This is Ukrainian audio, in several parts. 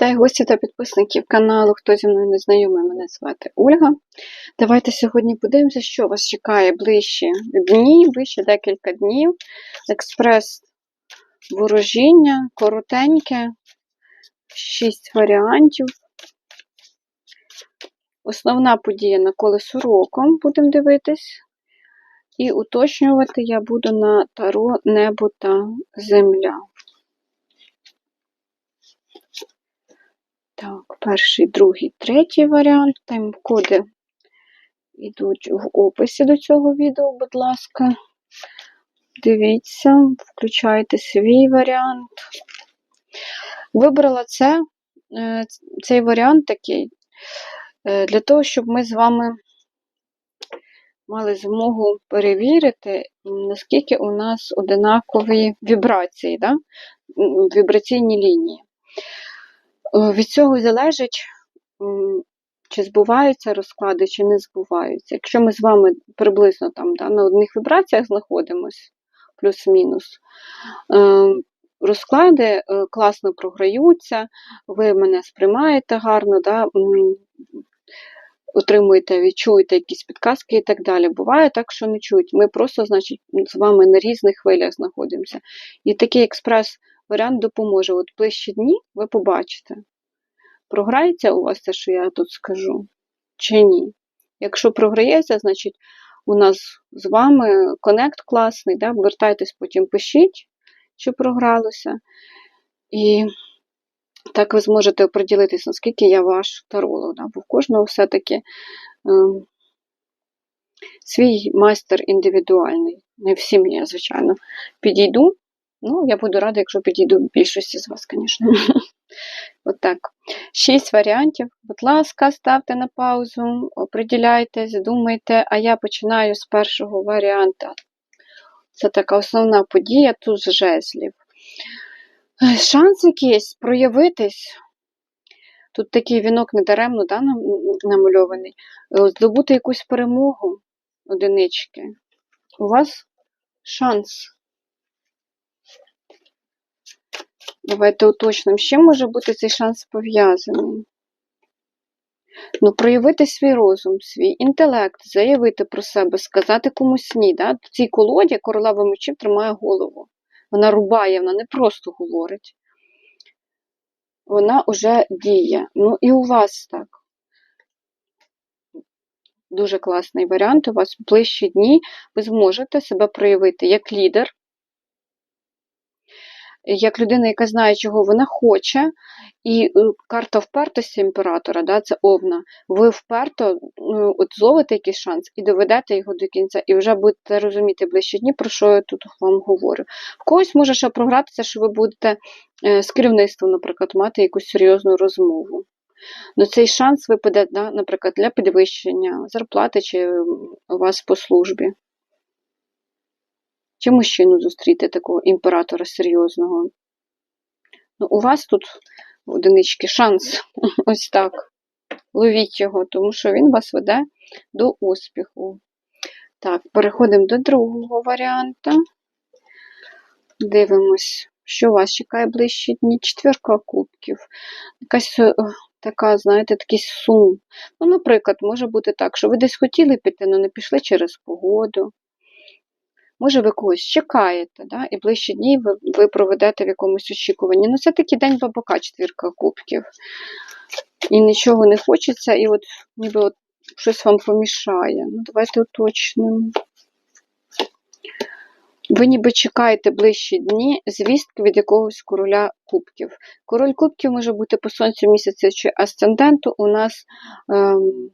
Вітаю гості та підписників каналу. Хто зі мною не знайомий, мене звати Ольга. Давайте сьогодні подивимося, що вас чекає ближчі дні, ближче декілька днів. Експрес ворожіння, коротеньке, 6 варіантів. Основна подія на колесо роком, будемо дивитись. І уточнювати я буду на таро небо та земля. Так, перший, другий, третій варіант. Тайм-коди йдуть в описі до цього відео, будь ласка. Дивіться, включайте свій варіант. Вибрала це, е, цей варіант такий, е, для того, щоб ми з вами мали змогу перевірити, наскільки у нас одинакові вібрації, да? вібраційні лінії. Е, від цього залежить, чи збуваються розклади, чи не збуваються. Якщо ми з вами приблизно там да, на одних вібраціях знаходимось, плюс-мінус, е, розклади е, класно програються, ви мене сприймаєте гарно, да, отримуєте, відчуєте якісь підказки і так далі. Буває так, що не чують. Ми просто, значить, з вами на різних хвилях знаходимося. І такий експрес варіант допоможе. От ближчі дні ви побачите, програється у вас те, що я тут скажу, чи ні. Якщо програється, значить у нас з вами конект класний, да? вертайтесь, потім пишіть, чи програлося. І так ви зможете оприділитись, наскільки я ваш таролог. Да? Бо в кожного все-таки е, свій майстер індивідуальний. Не всім я, звичайно, підійду. Ну, я буду рада, якщо підійду більшості з вас, звісно. От. Шість варіантів. Будь ласка, ставте на паузу, оприділяйтесь, думайте, а я починаю з першого варіанта. Це така основна подія тут з жезлів. Шанс якийсь проявитись. Тут такий вінок недаремно да, намальований. Здобути якусь перемогу одинички. У вас шанс. Давайте уточнимо, з чим може бути цей шанс пов'язаний. Ну, проявити свій розум, свій інтелект, заявити про себе, сказати комусь ні. Да? В цій колоді королева мечів тримає голову. Вона рубає, вона не просто говорить. Вона вже діє. Ну і у вас так. Дуже класний варіант. У вас в ближчі дні ви зможете себе проявити як лідер, як людина, яка знає, чого вона хоче, і е, карта впертості імператора, да, це овна, ви вперто ну, от зловите якийсь шанс і доведете його до кінця, і вже будете розуміти ближчі дні, про що я тут вам говорю. В когось може ще програтися, що ви будете е, з керівництвом, наприклад, мати якусь серйозну розмову. Ну, Цей шанс випаде, да, наприклад, для підвищення зарплати чи у вас по службі. Чи мужчину зустріти такого імператора серйозного? Ну, У вас тут одинички шанс. Ось так. Ловіть його, тому що він вас веде до успіху. Так, переходимо до другого варіанта. Дивимось, що вас чекає ближчі дні. Четверка кубків. Якась е, така, знаєте, такий сум. Ну, наприклад, може бути так, що ви десь хотіли піти, але не пішли через погоду. Може, ви когось чекаєте, да? і ближчі дні ви ви проведете в якомусь очікуванні. Ну, це такий день бабака, четвірка кубків. І нічого не хочеться, і от ніби от щось вам помішає. Ну, Давайте уточнимо. Ви ніби чекаєте ближчі дні звістки від якогось короля кубків. Король кубків може бути по сонцю місяця чи асценденту. У нас ем,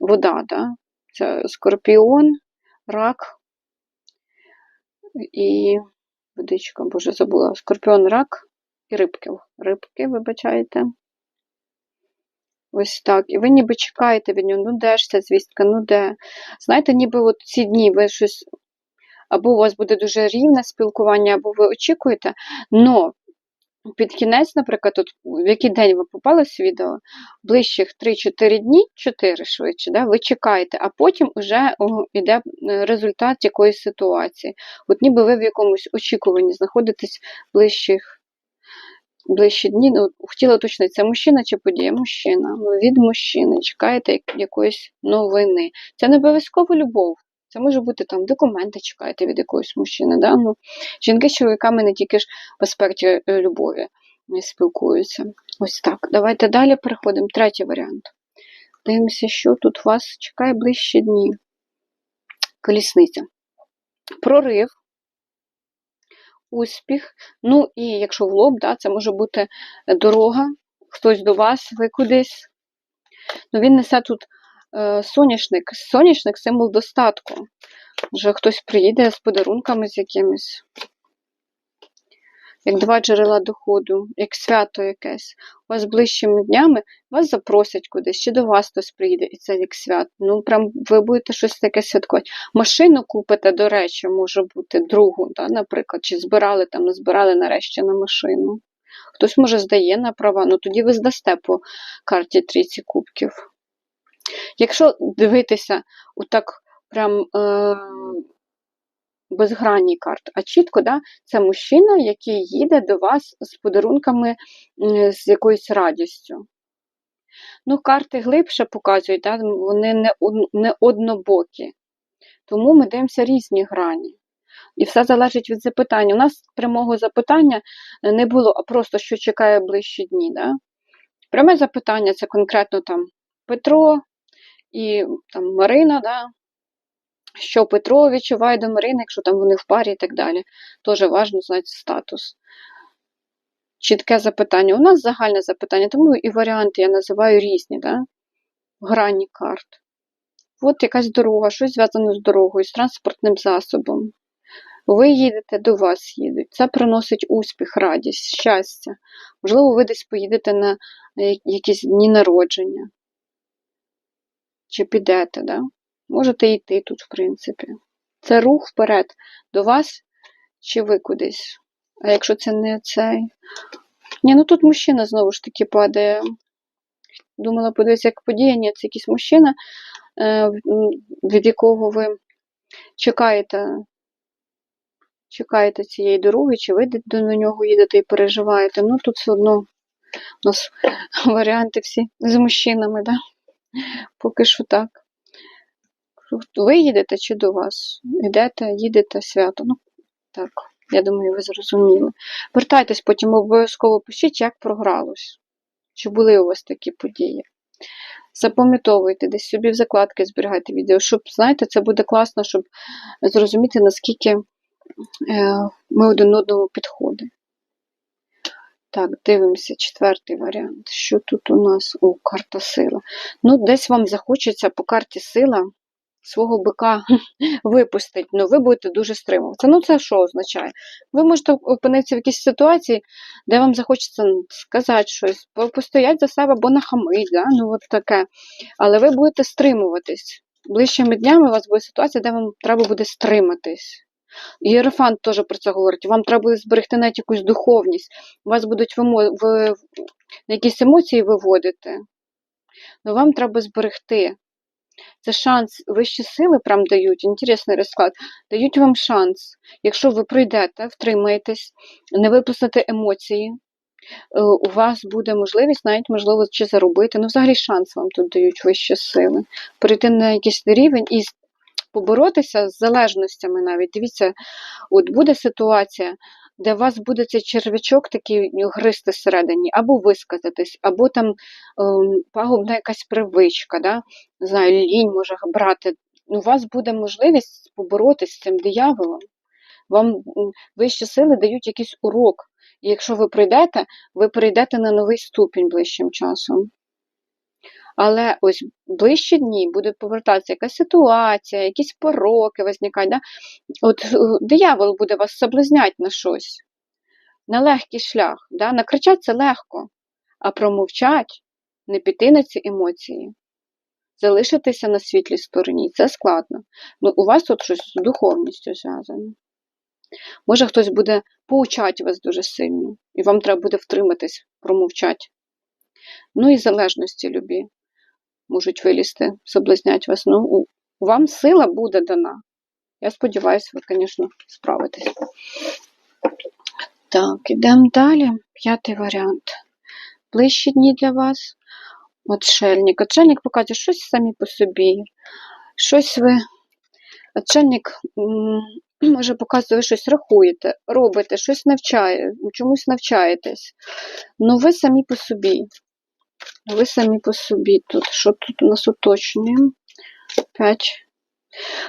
вода, да? це скорпіон, рак і водичка, боже, забула. Скорпіон рак і рибки. Рибки, вибачайте. Ось так. І ви ніби чекаєте від нього, ну де ж ця звістка, ну де. Знаєте, ніби от ці дні ви щось. Або у вас буде дуже рівне спілкування, або ви очікуєте, но під кінець, наприклад, от в який день ви попали в відео, ближчих 3-4 дні, 4 швидше, да, ви чекаєте, а потім вже йде е, результат якоїсь ситуації. От ніби ви в якомусь очікуванні знаходитесь ближчих ближчі дні. Ну, хотіла уточнити, це мужчина чи подія? Мужчина. Ви від мужчини чекаєте якоїсь новини. Це не обов'язково любов. Це може бути там документи чекаєте від якогось мужчини. Да? Ну, жінки з чоловіками не тільки ж в аспекті е, любові не спілкуються. Ось так. Давайте далі переходимо. Третій варіант. Дивимося, що тут вас чекає ближчі дні. Колісниця. Прорив, успіх. Ну і якщо в лоб, да, це може бути дорога, хтось до вас, ви кудись. Ну, він несе тут е, соняшник. Соняшник символ достатку. Вже хтось приїде з подарунками з якимись. Як два джерела доходу, як свято якесь. У вас ближчими днями вас запросять кудись, чи до вас хтось приїде, і це як свято. Ну, прям ви будете щось таке святкувати. Машину купите, до речі, може бути другу, да, наприклад, чи збирали там, збирали нарешті на машину. Хтось, може, здає на права, ну тоді ви здасте по карті трійці кубків. Якщо дивитися отак прям е, без грані карт, а чітко, да, це мужчина, який їде до вас з подарунками, з якоюсь радістю. Ну, карти глибше показують, да, вони не, не однобокі. Тому ми дивимося різні грані. І все залежить від запитання. У нас прямого запитання не було, а просто що чекає ближчі дні. Да? Пряме запитання це конкретно там Петро і там Марина, да? що Петро відчуває до Марини, якщо там вони в парі і так далі. Теж важливо знати статус. Чітке запитання. У нас загальне запитання, тому і варіанти я називаю різні, да? грані карт. От якась дорога, щось зв'язане з дорогою, з транспортним засобом. Ви їдете, до вас їдуть. Це приносить успіх, радість, щастя. Можливо, ви десь поїдете на е, якісь дні народження. Чи підете, да? Можете йти тут, в принципі. Це рух вперед до вас, чи ви кудись. А якщо це не цей. Ні, ну тут мужчина знову ж таки падає. Думала, подивитися, як подія, ні, це якийсь мужчина, е, від якого ви чекаєте чекаєте цієї дороги, чи ви до нього їдете і переживаєте. Ну, тут все одно у нас варіанти всі з мужчинами, да? Поки що так. Ви їдете чи до вас? Йдете, їдете свято. Ну, так, я думаю, ви зрозуміли. Вертайтесь потім обов'язково пишіть, як програлось. Чи були у вас такі події? Запам'ятовуйте, десь собі в закладки зберігайте відео, щоб, знаєте, це буде класно, щоб зрозуміти, наскільки е, ми один одному підходимо. Так, дивимося, четвертий варіант. Що тут у нас? О, карта сила. Ну, десь вам захочеться по карті сила свого бика випустити, ну ви будете дуже стримуватися. Ну, це що означає? Ви можете опинитися в якійсь ситуації, де вам захочеться сказати щось, по- постояти за себе або нахамить, да? ну от таке. Але ви будете стримуватись. Ближчими днями у вас буде ситуація, де вам треба буде стриматись. Єрофант теж про це говорить. Вам треба зберегти навіть якусь духовність. Вас будуть вимо... ви... якісь емоції виводити. Ну вам треба зберегти. Це шанс, вищі сили прям дають, інтересний розклад, дають вам шанс. Якщо ви пройдете, втримаєтесь, не випустите емоції, е, у вас буде можливість навіть, можливо, чи заробити. Ну, взагалі шанс вам тут дають вищі сили. Перейти на якийсь рівень і поборотися з залежностями навіть. Дивіться, от буде ситуація, де у вас буде цей червячок такий ну, гристи всередині, або висказатись, або там ем, пагубна якась привичка, да? не знаю, лінь може брати. У вас буде можливість поборотися з цим дияволом. Вам вищі сили дають якийсь урок. І якщо ви пройдете, ви прийдете на новий ступінь ближчим часом. Але ось ближчі дні буде повертатися якась ситуація, якісь пороки возникають. Да? От е, диявол буде вас соблазняти на щось, на легкий шлях. Да? Накричати це легко, а промовчать, не піти на ці емоції, залишитися на світлій стороні це складно. Ну, у вас тут щось з духовністю зв'язане. Може, хтось буде поучати вас дуже сильно, і вам треба буде втриматись, промовчати. Ну і залежності любі можуть вилізти, соблазнять вас. Ну, вам сила буде дана. Я сподіваюся, ви, звісно, справитесь. Так, ідемо далі. П'ятий варіант. Ближчі дні для вас. Отшельник. Отшельник показує щось самі по собі. Щось ви. Отшельник може показує, щось рахуєте, робите, щось навчає, чомусь навчаєтесь. Ну ви самі по собі. Ви самі по собі тут. Що тут у нас уточнюємо? 5.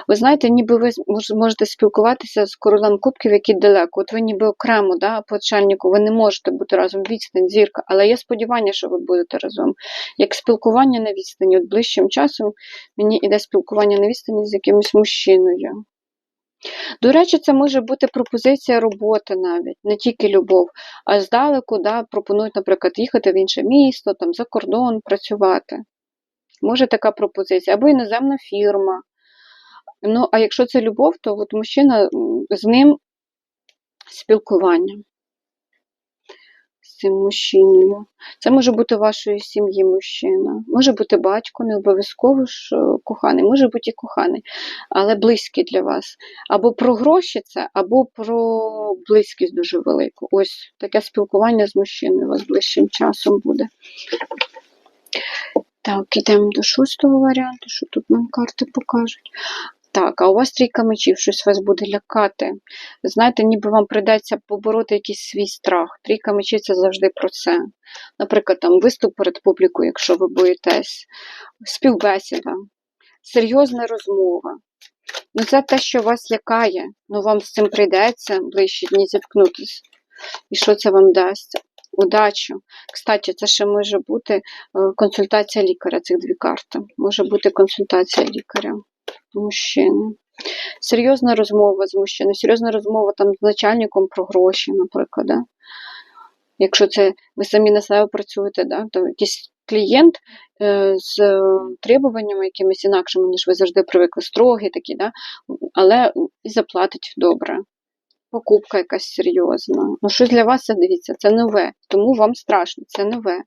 Ви знаєте, ніби ви можете спілкуватися з королем кубків, який далеко. От ви ніби окремо, да, по очельнику, ви не можете бути разом відстань, зірка, але є сподівання, що ви будете разом. Як спілкування на відстані, от ближчим часом мені іде спілкування на відстані з якимось мужчиною. До речі, це може бути пропозиція роботи навіть, не тільки любов, а здалеку да, пропонують, наприклад, їхати в інше місто, там, за кордон працювати. Може така пропозиція, або іноземна фірма. Ну, а якщо це любов, то от мужчина з ним спілкування. Цим мужчиною. Це може бути вашої сім'ї мужчина. Може бути батько, не обов'язково ж е, коханий, може бути і коханий, але близький для вас. Або про гроші це, або про близькість дуже велику. Ось таке спілкування з мужчиною у вас ближчим часом буде. Так, ідемо до шостого варіанту, що тут нам карти покажуть. Так, а у вас трійка мечів, щось вас буде лякати. Знаєте, ніби вам прийдеться побороти якийсь свій страх. Трійка мечів це завжди про це. Наприклад, там виступ перед публікою, якщо ви боїтесь, співбесіда, серйозна розмова. Ну, це те, що вас лякає. Ну, вам з цим прийдеться ближчі дні зіткнутися. І що це вам дасть? Удачу. Кстати, це ще може бути е, консультація лікаря, цих дві карти. Може бути консультація лікаря мужчини. Серйозна розмова з мужчиною, серйозна розмова там з начальником про гроші, наприклад. Да? Якщо це ви самі на себе працюєте, да? то якийсь клієнт е, з требуваннями якимись інакшими, ніж ви завжди привикли, строгі такі, да? але і заплатить добре. Покупка якась серйозна. Ну, щось для вас це дивіться, це нове, тому вам страшно, це нове.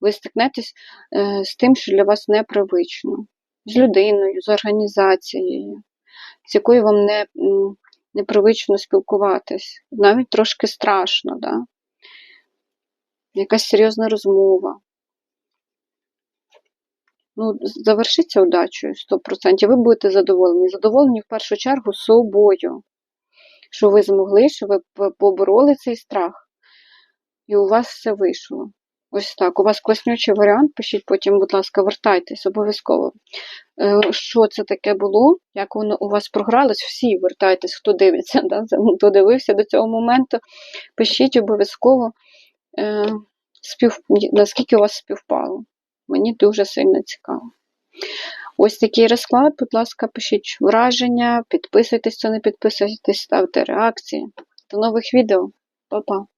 Ви стикнетесь е, з тим, що для вас непривично з людиною, з організацією, з якою вам не, непривично спілкуватись. Навіть трошки страшно, да? якась серйозна розмова. Ну, завершиться удачею 100%. Ви будете задоволені. Задоволені в першу чергу собою, що ви змогли, що ви побороли цей страх, і у вас все вийшло. Ось так. У вас класнючий варіант, пишіть потім, будь ласка, вертайтесь обов'язково. Е, Що це таке було? Як воно у вас програлось? Всі вертайтесь, хто дивиться, да? хто дивився до цього моменту. Пишіть обов'язково, е, спів... наскільки у вас співпало. Мені дуже сильно цікаво. Ось такий розклад, будь ласка, пишіть враження, підписуйтесь, хто не підписуєтесь, ставте реакції. До нових відео. Па-па!